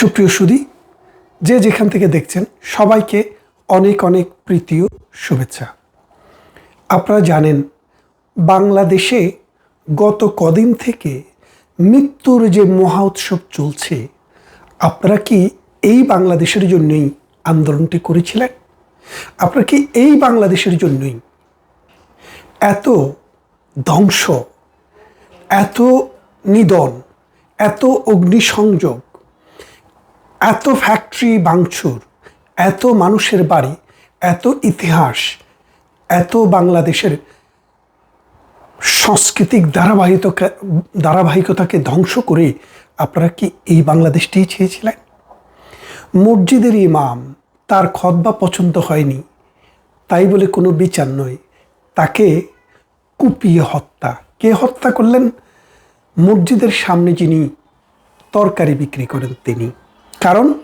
সুপ্রিয় সুদী যে যেখান থেকে দেখছেন, সবাইকে অনেক অনেক প্রীতি ও শুভেচ্ছা। আপনারা জানেন, বাংলাদেশে গত কদিন থেকে মৃত্যুর যে মহা উৎসব চলছে, আপনারা কি এই বাংলাদেশের জন্যই আন্দোলনটি করেছিলেন? আপনারা কি এই বাংলাদেশের জন্যই এত ধ্বংস, এত নিদন এত অগ্নিসংযোগ এত ফ্যাক্টরি ভাঙচুর এত মানুষের বাড়ি, এত ইতিহাস, এত বাংলাদেশের সাংস্কৃতিক ধারাবাহিকতা, ধারাবাহিকতাকে ধ্বংস করে আপনারা কি এই বাংলাদেশটিই চেয়েছিলেন? মসজিদের ইমাম তার খতবা পছন্দ হয়নি, তাই বলে কোনো বিচার নয়, তাকে কুপিয়ে হত্যা। কে হত্যা করলেন? মসজিদের সামনে যিনি তরকারি বিক্রি করেন তিনি। কারণ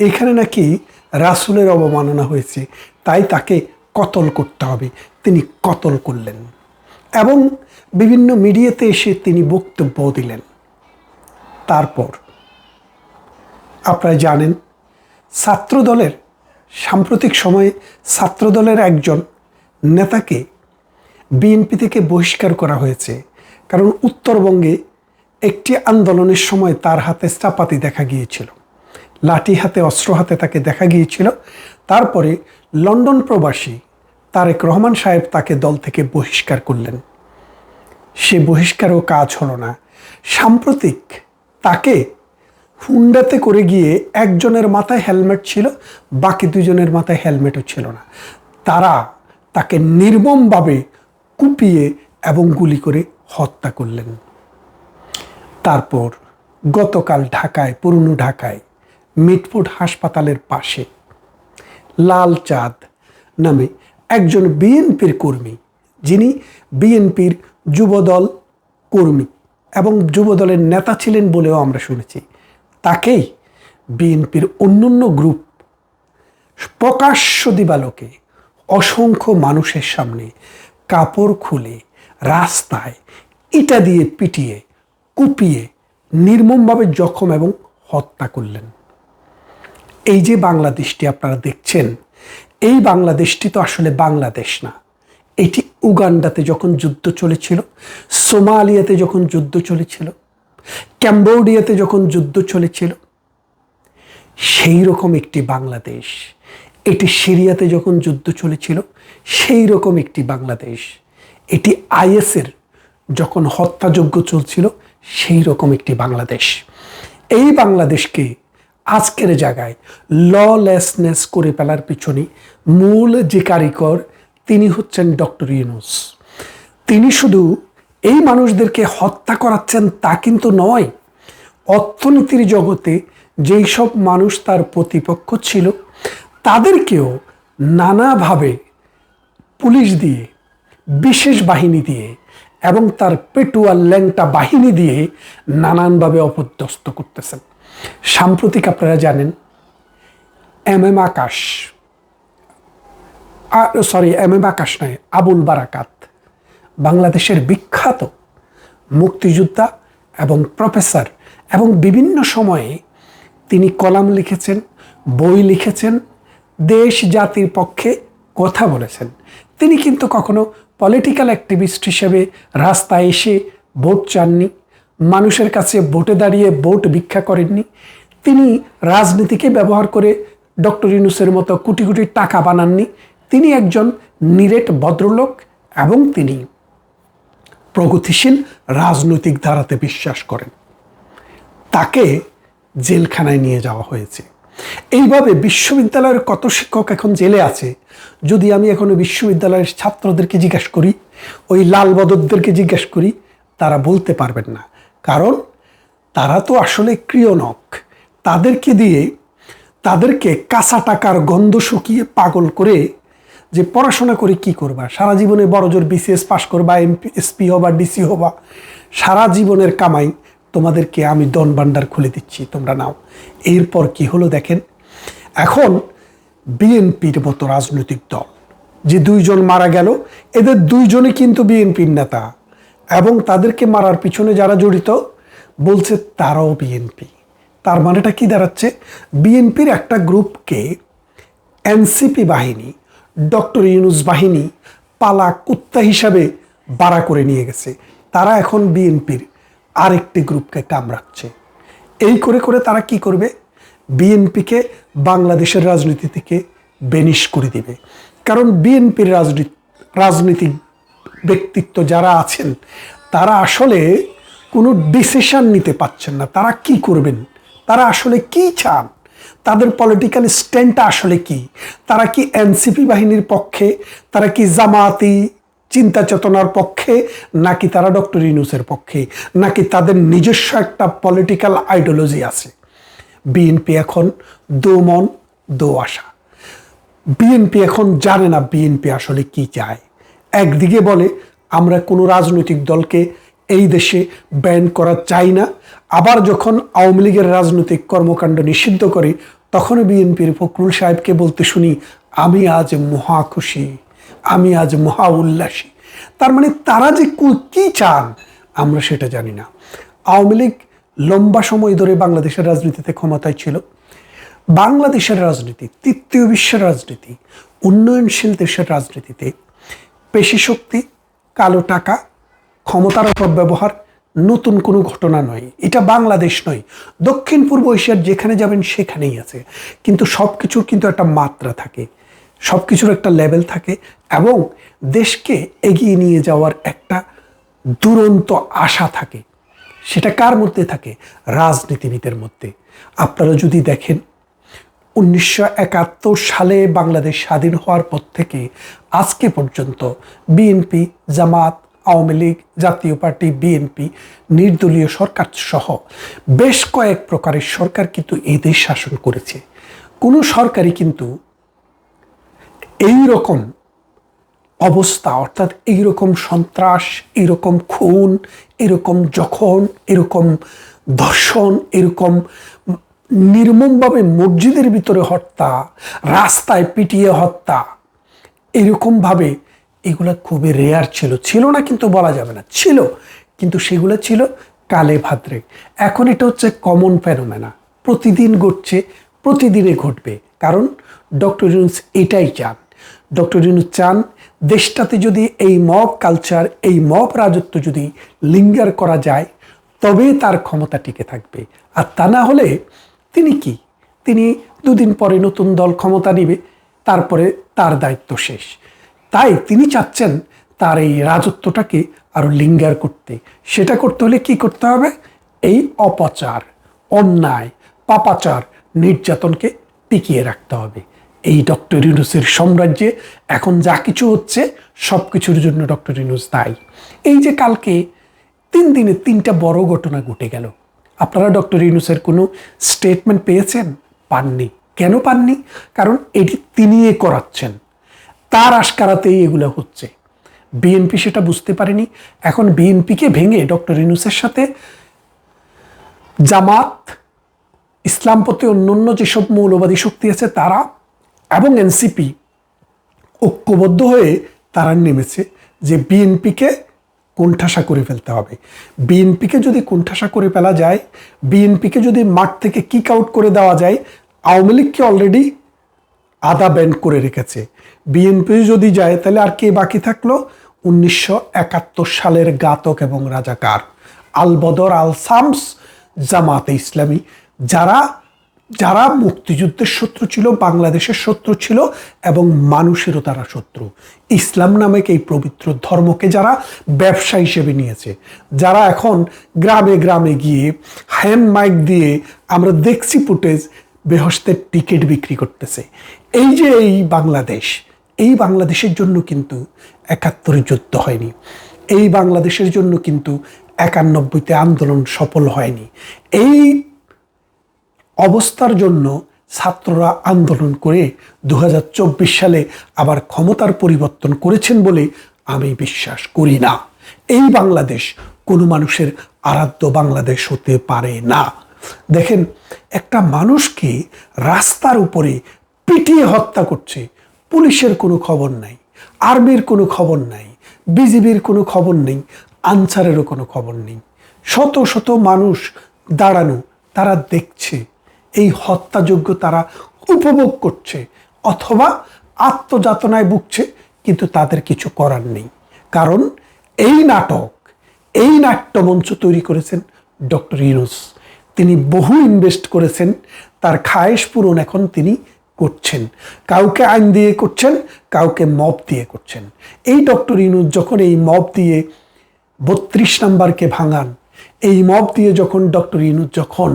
এখানে নাকি রাসুলের অবমাননা হয়েছে, তাই তাকে কতল করতে হবে। তিনি কতল করলেন এবং বিভিন্ন মিডিয়াতে এসে তিনি বক্তব্য দিলেন। তারপর আপনারা জানেন, ছাত্রদলের সাম্প্রতিক সময়ে ছাত্রদলের একজন নেতাকে বিএনপি থেকে বহিষ্কার করা হয়েছে। কারণ উত্তরবঙ্গে একটি আন্দোলনের সময় তার হাতে চাপাতি দেখা গিয়েছিল। লাঠি হাতে, অস্ত্র হাতে তাকে দেখা গিয়েছিল। তারপরে লন্ডন প্রবাসী তারেক রহমান সাহেব তাকে দল থেকে বহিষ্কার করলেন। সে বহিষ্কারও কাজ হলো না। সাম্প্রতিক তাকে হুন্ডাতে করে গিয়ে একজনের মাথায় হেলমেট ছিল, বাকি দুজনের মাথায় হেলমেটও ছিল না। তারা তাকে নির্মমভাবে কুপিয়ে এবং গুলি করে হত্যা করলেন। তারপর গতকাল ঢাকায়, পুরনো ঢাকায় মিটফুট হাসপাতালের পাশে। লাল চাঁদ নামে একজন বিএনপির কর্মী, যিনি বিএনপির যুবদল কর্মী এবং যুবদলের নেতা ছিলেন বলেও আমরা শুনেছি। তাকেই বিএনপির অন্যান্য গ্রুপ প্রকাশ্য দিবালোকে অসংখ্য মানুষের সামনে কাপড় খুলে রাস্তায় ইটা দিয়ে পিটিয়ে কুপিয়ে নির্মমভাবে জখম এবং হত্যা করলেন। এই যে বাংলাদেশটি আপনারা দেখছেন, এই বাংলাদেশটি তো আসলে বাংলাদেশ না। এটি উগান্ডাতে যখন যুদ্ধ চলেছিল, সোমালিয়াতে যখন যুদ্ধ চলেছিল, ক্যাম্বোডিয়াতে যখন যুদ্ধ চলেছিল, সেই রকম একটি বাংলাদেশ। এটি সিরিয়াতে যখন যুদ্ধ চলেছিল, সেই রকম একটি বাংলাদেশ। এটি আইএসের যখন হত্যাযজ্ঞ চলছিল, সেই রকম একটি বাংলাদেশ। এই বাংলাদেশকে আজকের জায়গায় ললেসনেস করে ফেলার পিছনে মূল যে কারিগর, তিনি হচ্ছেন ডক্টর ইউনুস। তিনি শুধু এই মানুষদেরকে হত্যা করাচ্ছেন তা কিন্তু নয়, অর্থনীতির জগতে যেই সব মানুষ তার প্রতিপক্ষ ছিল, তাদেরকেও নানাভাবে পুলিশ দিয়ে, বিশেষ বাহিনী দিয়ে এবং তার পেটুয়া ল্যাংটা বাহিনী দিয়ে নানানভাবে অপদস্থ করতেছেন। সাম্প্রতিক আপনারা জানেন M M Akash sorry M M Akash নয়, আবুল বারাকাত, বাংলাদেশের বিখ্যাত মুক্তিযোদ্ধা এবং প্রফেসর এবং বিভিন্ন সময়ে তিনি কলাম লিখেছেন, বই লিখেছেন, দেশ জাতির পক্ষে কথা বলেছেন। তিনি কিন্তু কখনো পলিটিক্যাল অ্যাক্টিভিস্ট হিসেবে রাস্তায় এসে ভোট চাননি। মানুষের কাছে ভোটে দাঁড়িয়ে ভোট ভিক্ষা করেননি। তিনি রাজনীতিকে ব্যবহার করে ডক্টর ইউনুসের মতো কোটি কোটি টাকা বানাননি। তিনি একজন নিরেট ভদ্রলোক এবং তিনি প্রগতিশীল রাজনৈতিক ধারাতে বিশ্বাস করেন। তাকে জেলখানায় নিয়ে যাওয়া হয়েছে। এইভাবে বিশ্ববিদ্যালয়ের কত শিক্ষক এখন জেলে আছে? যদি আমি এখন বিশ্ববিদ্যালয়ের ছাত্রদেরকে জিজ্ঞাসা করি, ওই লাল বদরদেরকে জিজ্ঞাসা করি, তারা বলতে পারবেন না। কারণ তারা তো আসলে ক্রিয়নক তাদেরকে দিয়ে তাদেরকে কাঁচা টাকার গন্ধ শুকিয়ে পাগল করে যে পড়াশোনা করে কি করবা? সারা জীবনে বড় জোর বিসিএস পাশ করবা এমপি এসপি হবা ডিসি হবা। সারা জীবনের কামাই তোমাদেরকে আমি দন ভান্ডার খুলে দিচ্ছি, তোমরা নাও। এরপর কি হলো দেখেন? এখন বিএনপির মতো রাজনৈতিক দল, যে দুইজন মারা গেল, এদের দুইজনে কিন্তু বিএনপির নেতা। এবং তাদেরকে মারার পিছনে যারা জড়িত, বলছে তারাও বিএনপি তার মানেটা কি দাঁড়াচ্ছে? বিএনপির একটা গ্রুপকে এনসিপি বাহিনী, ডক্টর ইউনুস বাহিনী, পালা কুত্তা হিসাবে বাড়া করে নিয়ে গেছে। তারা এখন বিএনপির আরেকটি গ্রুপকে কামড়াচ্ছে। এই করে করে তারা কি করবে? বিএনপিকে বাংলাদেশের রাজনীতি থেকে বেনিশ করে দিবে। কারণ বিএনপির রাজনীতি রাজনীতিক ব্যক্তিত্ব যারা আছেন, তারা আসলে কোনো ডিসিশন নিতে পাচ্ছেন না। তারা কি করবেন? তারা আসলে কি চান? তাদের পলিটিক্যাল স্ট্যান্ডটা আসলে কি? তারা কি এনসিপি বাহিনীর পক্ষে, তারা কি জামাতি চিন্তা চেতনার পক্ষে, নাকি তারা ডক্টর ইউনুসের পক্ষে, নাকি তাদের নিজস্ব একটা পলিটিক্যাল আইডিওলজি আছে? বিএনপি এখন দো মন, দো আশা। বিএনপি এখন জানে না বিএনপি আসলে কি চায়। একদিকে বলে, আমরা কোনো রাজনৈতিক দলকে এই দেশে ব্যান করা চাই না। আবার যখন আওয়ামী লীগের রাজনৈতিক কর্মকাণ্ড নিষিদ্ধ করে তখন বিএনপির ফখরুল সাহেবকে বলতে শুনি, আমি আজ মহা খুশি, আমি আজ মহা উল্লাসী। তার মানে তারা যে কু- চান, আমরা সেটা জানি না। আওয়ামী লীগ লম্বা সময় ধরে বাংলাদেশের রাজনীতিতে ক্ষমতায় ছিল। বাংলাদেশের রাজনীতি, তৃতীয় বিশ্বের রাজনীতি, উন্নয়নশীল দেশের রাজনীতিতে পেশি শক্তি, কালো টাকা, ক্ষমতার অপব্যবহার নতুন কোনো ঘটনা নয়। এটা বাংলাদেশ নয়, দক্ষিণ পূর্ব এশিয়ার যেখানে যাবেন সেখানেই আছে। কিন্তু সব কিছুর কিন্তু একটা মাত্রা থাকে সব কিছুর একটা লেভেল থাকে এবং দেশকে এগিয়ে নিয়ে যাওয়ার একটা দুরন্ত আশা থাকে। সেটা কার মধ্যে থাকে? রাজনীতিবিদের মধ্যে। আপনারা যদি দেখেন উনিশশো একাত্তর সালে বাংলাদেশ স্বাধীন হওয়ার পর থেকে আজকে পর্যন্ত বিএনপি, জামাত, আওয়ামী লীগ, জাতীয় পার্টি, বিএনপি, নির্দলীয় সরকার সহ বেশ কয়েক প্রকারের সরকার কিন্তু এই দেশ শাসন করেছে। কোনো সরকারই কিন্তু এই রকম অবস্থা, অর্থাৎ এইরকম সন্ত্রাস এরকম খুন, এরকম জখম এরকম ধর্ষণ, এরকম নির্মমভাবে মসজিদের ভিতরে হত্যা, রাস্তায় পিটিয়ে হত্যা, এরকমভাবে এগুলো খুবই রেয়ার ছিল। ছিল না কিন্তু বলা যাবে না। ছিল, কিন্তু সেগুলো ছিল কালে ভাদ্রে। এখন এটা হচ্ছে কমন ফেনোমেনা প্রতিদিন ঘটছে, প্রতিদিনে ঘটবে। কারণ ডক্টর ইউনুস এটাই চান। ডক্টর ইউনুস চান দেশটাতে যদি এই মব কালচার এই মব রাজত্ব যদি লিঙ্গার করা যায়, তবে তার ক্ষমতা টিকে থাকবে। আর তা না হলে তিনি কি? তিনি দুদিন পরে নতুন দল ক্ষমতা নিবে, তারপরে তার দায়িত্ব শেষ। তাই তিনি চাচ্ছেন তার এই রাজত্বটাকে আরও লিঙ্গার করতে। সেটা করতে হলে কি করতে হবে? এই অপচার, অন্যায়, পাপাচার নির্যাতনকে টিকিয়ে রাখতে হবে। এই ডক্টর ইউনুসের সাম্রাজ্যে এখন যা কিছু হচ্ছে সব কিছুর জন্য ডক্টর ইউনুস দায়ী। এই যে কালকে তিন দিনে তিনটা বড় ঘটনা ঘটে গেল। আপনারা ডক্টর ইউনুসের কোনো স্টেটমেন্ট পেয়েছেন? পাননি। কেন পাননি? কারণ এটি তিনিই করাচ্ছেন। তার আশকারাতেই এগুলো হচ্ছে। বিএনপি সেটা বুঝতে পারেনি। এখন বিএনপিকে ভেঙে ডক্টর ইউনুসের সাথে জামাত ইসলামপন্থী অন্যান্য যেসব মৌলবাদী শক্তি আছে তারা এবং এনসিপি ঐক্যবদ্ধ হয়ে তারা নেমেছে যে বিএনপিকে কোণঠাসা করে ফেলতে হবে। বিএনপিকে যদি কোণঠাসা করে ফেলা যায়, বিএনপিকে যদি মাঠ থেকে কিক আউট করে দেওয়া যায়, আওয়ামী লীগকে অলরেডি আদা ব্যান্ড করে রেখেছে? বিএনপি যদি যায়, তাহলে আর কে বাকি থাকল? উনিশশো একাত্তর সালের গাতক এবং রাজাকার আল বদর আল সামস জামাতে ইসলামী, যারা যারা মুক্তিযুদ্ধের শত্রু ছিল, বাংলাদেশের শত্রু ছিল এবং মানুষেরও তারা শত্রু। ইসলাম নামক এই পবিত্র ধর্মকে যারা ব্যবসা হিসেবে নিয়েছে, যারা এখন গ্রামে গ্রামে গিয়ে হ্যান্ড মাইক দিয়ে আমরা দেখছি ফুটেজ বেহস্তের টিকিট বিক্রি করতেছে। এই যে এই বাংলাদেশ, এই বাংলাদেশের জন্য কিন্তু একাত্তরে যুদ্ধ হয়নি। এই বাংলাদেশের জন্য কিন্তু একানব্বইতে আন্দোলন সফল হয়নি। এই অবস্থার জন্য ছাত্ররা আন্দোলন করে দু হাজার চব্বিশ সালে আবার ক্ষমতার পরিবর্তন করেছেন বলে আমি বিশ্বাস করি না। এই বাংলাদেশ কোনো মানুষের আরাধ্য বাংলাদেশ হতে পারে না। দেখেন, একটা মানুষকে রাস্তার উপরে পিটিয়ে হত্যা করছে, পুলিশের কোনো খবর নাই, আর্মির কোনো খবর নাই, বিজিবির কোনো খবর নেই, আনসারেরও কোনো খবর নেই। শত শত মানুষ দাঁড়ানো, তারা দেখছে এই হত্যাযোগ্য তারা উপভোগ করছে অথবা আত্মযাতনায় ভুগছে, কিন্তু তাদের কিছু করার নেই। কারণ এই নাটক, এই নাট্যমঞ্চ তৈরি করেছেন ডক্টর ইউনুস। তিনি বহু ইনভেস্ট করেছেন, তার খায়েশ পূরণ এখন তিনি করছেন। কাউকে আইন দিয়ে করছেন, কাউকে মব দিয়ে করছেন। এই ডক্টর ইউনুস যখন এই মব দিয়ে বত্রিশ নাম্বারকে ভাঙান, এই মব দিয়ে যখন ডক্টর ইনুজ যখন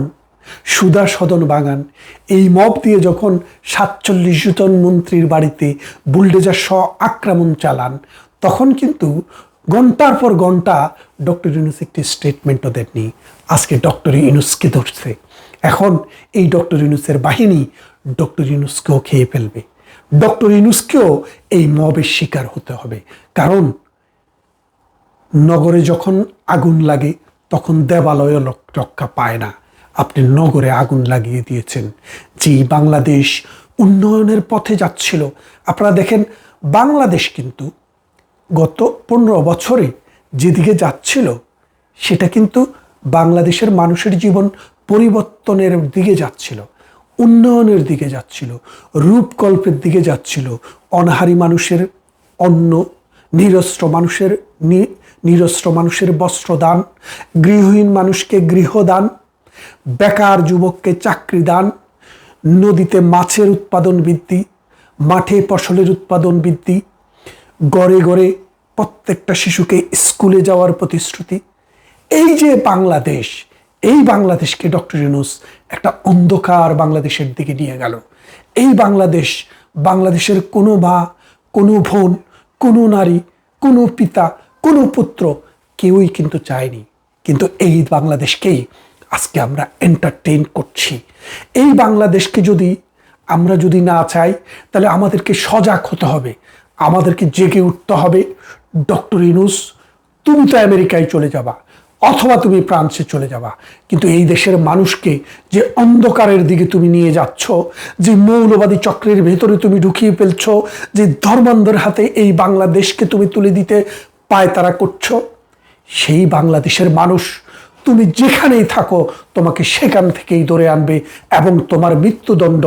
সুদা সদন বাগান। এই মব দিয়ে যখন সাতচল্লিশ জন মন্ত্রীর বাড়িতে বুলডেজার স আক্রমণ চালান, তখন কিন্তু ঘণ্টার পর ঘণ্টা ডক্টর ইউনুস একটি স্টেটমেন্টও দেননি। আজকে ডক্টর ইউনুসকে ধরছে। এখন এই ডক্টর ইউনুসের বাহিনী ডক্টর ইউনুসকেও খেয়ে ফেলবে। ডক্টর ইউনুসকেও এই মবের শিকার হতে হবে। কারণ নগরে যখন আগুন লাগে, তখন দেবালয় রক্ষা পায় না। আপনি নগরে আগুন লাগিয়ে দিয়েছেন। যে বাংলাদেশ উন্নয়নের পথে যাচ্ছিল। আপনারা দেখেন, বাংলাদেশ কিন্তু গত পনেরো বছরে যেদিকে যাচ্ছিল, সেটা কিন্তু বাংলাদেশের মানুষের জীবন পরিবর্তনের দিকে যাচ্ছিল, উন্নয়নের দিকে যাচ্ছিল, রূপকল্পের দিকে যাচ্ছিল। অনাহারী মানুষের অন্ন, নিরস্ত্র মানুষের নিরস্ত্র মানুষের বস্ত্রদান, গৃহহীন মানুষকে গৃহদান বেকার যুবককে চাকরি দান, নদীতে মাছের উৎপাদন বৃদ্ধি, মাঠে ফসলের উৎপাদন বৃদ্ধি, গড়ে গড়ে প্রত্যেকটা শিশুকে স্কুলে যাওয়ার প্রতিশ্রুতি। এই যে বাংলাদেশ, এই বাংলাদেশকে ডক্টর ইউনুস একটা অন্ধকার বাংলাদেশের দিকে নিয়ে গেল। এই বাংলাদেশ, বাংলাদেশের কোনো মা, কোনো বোন, কোনো নারী, কোনো পিতা, কোনো পুত্র কেউই কিন্তু চায়নি। কিন্তু এই বাংলাদেশকেই আজকে আমরা এন্টারটেইন করছি। এই বাংলাদেশকে যদি আমরা যদি না চাই, তাহলে আমাদেরকে সজাগ হতে হবে। আমাদেরকে জেগে উঠতে হবে। ডক্টর ইনুস তুমি তো আমেরিকায় চলে যাবা, অথবা তুমি ফ্রান্সে চলে যাবা। কিন্তু এই দেশের মানুষকে যে অন্ধকারের দিকে তুমি নিয়ে যাচ্ছ, যে মৌলবাদী চক্রের ভেতরে তুমি ঢুকিয়ে ফেলছো, যে ধর্মান্ধের হাতে এই বাংলাদেশকে তুমি তুলে দিতে পায়তারা করছ, সেই বাংলাদেশের মানুষ তুমি যেখানেই থাকো, তোমাকে সেখান থেকেই ধরে আনবে এবং তোমার মৃত্যুদণ্ড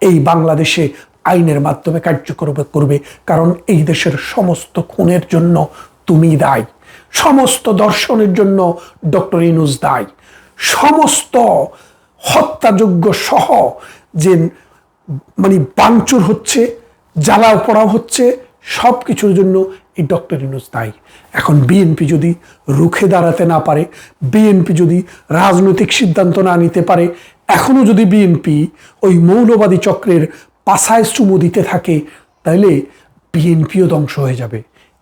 এই বাংলাদেশে আইনের মাধ্যমে কার্যকর করবে। কারণ এই দেশের সমস্ত খুনের জন্য তুমি দায়ী। সমস্ত দর্শনের জন্য ডক্টর ইনুস দায়ী। সমস্ত হত্যাযোগ্য সহ যে মানে বাংচুর হচ্ছে, জ্বালাও পড়াও হচ্ছে সব কিছুর জন্য এই ডক্টর ইনুস দায়ী এখন বিএনপি যদি রুখে দাঁড়াতে না পারে, বিএনপি যদি রাজনৈতিক সিদ্ধান্ত না নিতে পারে এখনও যদি বিএনপি ওই মৌলবাদী চক্রের পাশায় চুমু দিতে থাকে তাহলে বিএনপিও ধ্বংস হয়ে যাবে।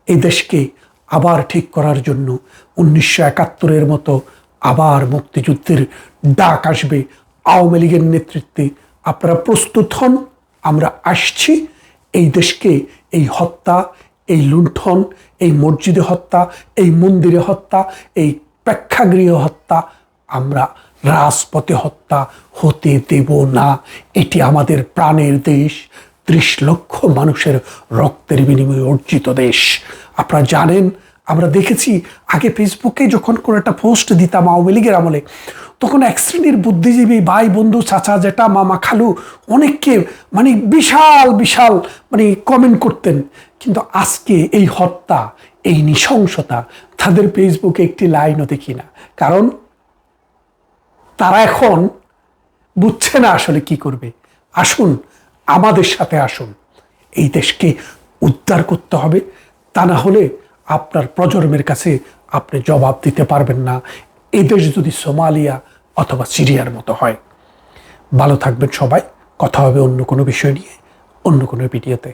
এই দেশকে আবার ঠিক করার জন্য উনিশশো একাত্তরের মতো আবার মুক্তিযুদ্ধের ডাক আসবে আওয়ামী লীগের নেতৃত্বে। আপনারা প্রস্তুত হন, আমরা আসছি। এই দেশকে এই হত্যা এই লুণ্ঠন, এই মসজিদে হত্যা, এই মন্দিরে হত্যা, এই প্রেক্ষাগৃহ হত্যা, আমরা রাজপথে হত্যা হতে দেব না। এটি আমাদের প্রাণের দেশ, ত্রিশ লক্ষ মানুষের রক্তের বিনিময়ে অর্জিত দেশ। আপনারা জানেন আমরা দেখেছি, আগে ফেসবুকে যখন কোনো একটা পোস্ট দিতাম আওয়ামী লীগের আমলে, তখন এক শ্রেণির বুদ্ধিজীবী ভাই, বন্ধু, চাচা, জেঠা, মামা, খালু অনেককে মানে বিশাল বিশাল মানে কমেন্ট করতেন। কিন্তু আজকে এই হত্যা, এই নৃশংসতা তাদের ফেসবুকে একটি লাইনও দেখি না। কারণ তারা এখন বুঝছে না আসলে কি করবে। আসুন, আমাদের সাথে আসুন। এই দেশকে উদ্ধার করতে হবে। তা না হলে আপনার প্রজন্মের কাছে আপনি জবাব দিতে পারবেন না। এদেশ দেশ যদি সোমালিয়া অথবা সিরিয়ার মতো হয়। ভালো থাকবেন সবাই। কথা হবে অন্য কোনো বিষয় নিয়ে, অন্য কোনো ভিডিওতে।